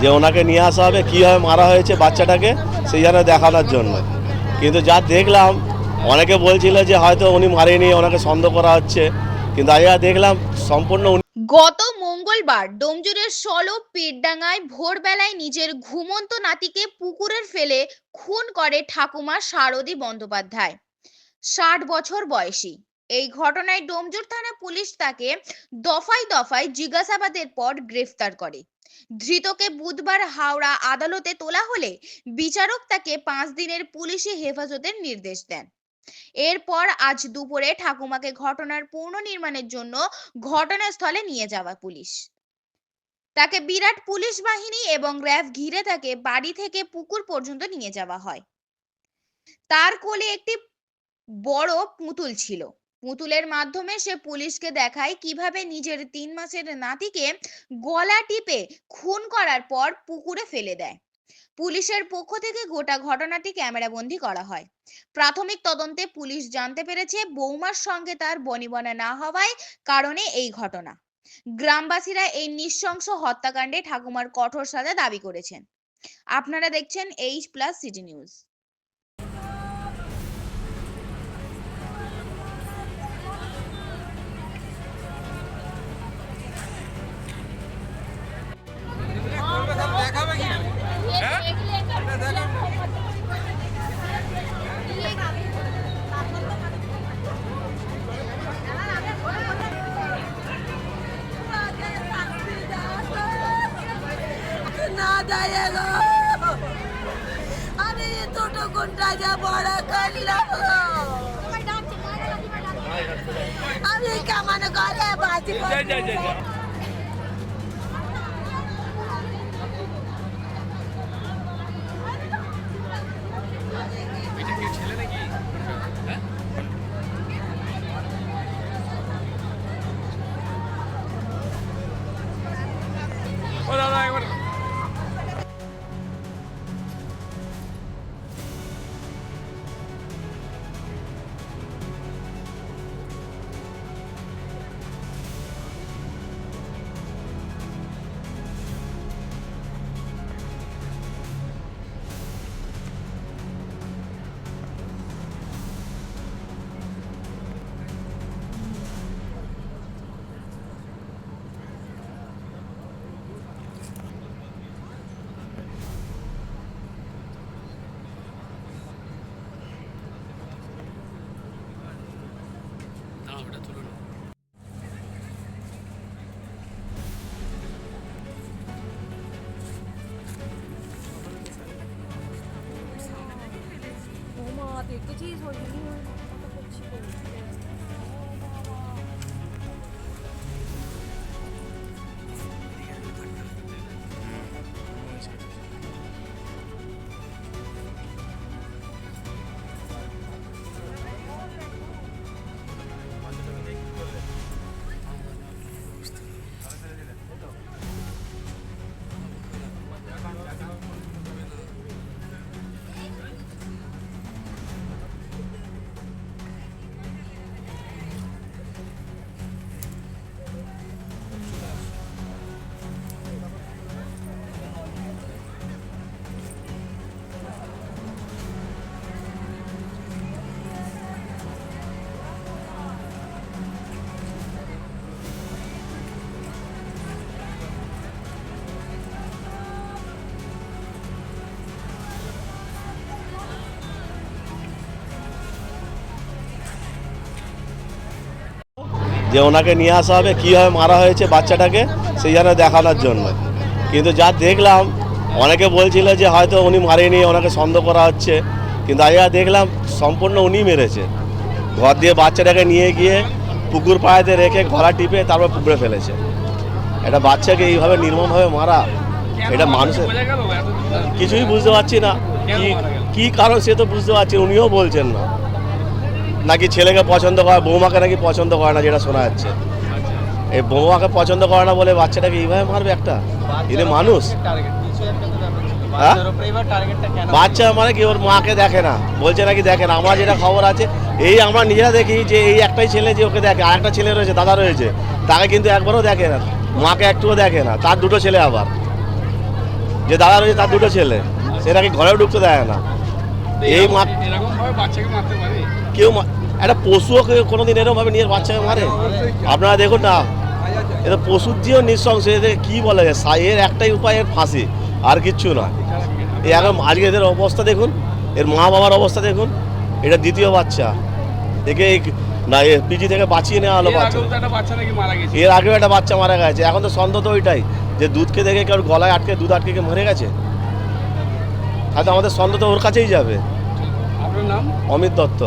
যে ওনাকে নিয়ে আসা হবে কীভাবে মারা হয়েছে বাচ্চাটাকে সেই জন্য দেখানোর জন্য। কিন্তু যা দেখলাম, অনেকে বলছিল যে হয়তো উনি মারেনি, ওনাকে সন্দেহ করা হচ্ছে। কিন্তু আজ দেখলাম, সম্পূর্ণ গত মঙ্গলবার ডোমজুরের সলব পীরডাঙ্গায় ভোরবেলায় নিজের ঘুমন্ত নাতিকে পুকুরের ফেলে খুন করে ঠাকুমা শারদী বন্দ্যোপাধ্যায়। ষাট বছর বয়সী। এই ঘটনায় ডোমজুর থানা পুলিশ তাকে দফায় দফায় জিজ্ঞাসাবাদের পর গ্রেফতার করে। ধৃতকে বুধবার হাওড়া আদালতে তোলা হলে বিচারক তাকে পাঁচ দিনের পুলিশি হেফাজতের নির্দেশ দেন। এরপর আজ দুপুরে ঠাকুমাকে ঘটনার পুনর্নির্মাণের জন্য ঘটনাস্থলে নিয়ে যাওয়া পুলিশ। তাকে বিরাট পুলিশ বাহিনী এবং র্যাব ঘিরে তাকে বাড়ি থেকে পুকুর পর্যন্ত নিয়ে যাওয়া হয়। তার কোলে একটি বড় পুতুল ছিল। পুতুলের মাধ্যমে সে পুলিশকে দেখায় কীভাবে নিজের তিন মাসের নাতিকে গলা টিপে খুন করার পর পুকুরে ফেলে দেয়। পুলিশের পক্ষ থেকে গোটা ঘটনাটি ক্যামেরাবন্দি করা হয়। প্রাথমিক তদন্তে পুলিশ জানতে পেরেছে বৌমার সঙ্গে তার বনিবনা না হওয়ায় কারণে এই ঘটনা। গ্রামবাসীরা এই নৃশংস হত্যাকাণ্ডে ঠাকুমার কঠোর সাজা দাবি করেছেন। আপনারা দেখছেন এইচ প্লাস সিটি নিউজ না দেয় গো আমি দুটো ঘণ্টা যা বড় করলাম আমি 안에 들어올래. 어머, 되게 지소리. যে ওনাকে নিয়ে আসা হবে কীভাবে মারা হয়েছে বাচ্চাটাকে, সেই জন্য দেখানোর জন্য। কিন্তু যা দেখলাম, অনেকে বলছিল যে হয়তো উনি মারেনি, ওনাকে সন্দেহ করা হচ্ছে। কিন্তু আজ দেখলাম, সম্পূর্ণ উনি মেরেছে। ঘর দিয়ে বাচ্চাটাকে নিয়ে গিয়ে পুকুর পাড়াতে রেখে গলা টিপে তারপর পুকুরে ফেলেছে। একটা বাচ্চাকে এইভাবে নির্মমভাবে মারা, এটা মানুষের কিছুই বুঝতে পারছি না। কি কারণ সে তো বুঝতে পারছি উনিও বলছেন না। নাকি ছেলেকে পছন্দ করে, বৌমাকে নাকি পছন্দ করে না যেটা শোনা যাচ্ছে? এই বৌমাকে পছন্দ করে না বলে বাচ্চাটাকে এইভাবে মারবে একটা? এনে মানুষ। হ্যাঁ? বাচ্চা মানে কি? ওর মাকে দেখে না। বলছে নাকি দেখে না। আমার যেটা খবর আছে, এই আমরা নিজেরা দেখি যে এই একটাই ছেলে যে ওকে দেখে আর একটা ছেলে রয়েছে, দাদা রয়েছে। তাকে কিন্তু একবারও দেখে না। মাকে একটুও দেখে না। তার দুটো ছেলে আবার। যে দাদা রয়েছে, তার দুটো ছেলে। সেটাকে ঘরেও ঢুকতে দেয় না। এই মা এরকম বাচ্চাকে মারতে পারে? কেউ একটা পশুও কেউ কোনোদিন এরকম ভাবে নিয়ে বাচ্চাকে মারে? আপনারা দেখুন না। এটা পশুর দিয়েও নৃশংস এদের কি বলা? যায় এর একটাই উপায় এর ফাঁসি আর কিচ্ছু না এই এখন আজকে এদের অবস্থা দেখুন এর মা বাবার অবস্থা দেখুন এটা দ্বিতীয় বাচ্চা। একে এই- না এ পিজি থেকে বাঁচিয়ে নেওয়া হলো বাচ্চা। এর আগেও একটা বাচ্চা মারা গেছে। এখন তো সন্দেহ তো ওইটাই যে দুধকে দেখে কেউ গলায় আটকে দুধ আটকে মরে গেছে? তাহলে তো আমাদের সন্দেহ তো ওর কাছেই যাবে। আপনার নাম? অমিত দত্ত।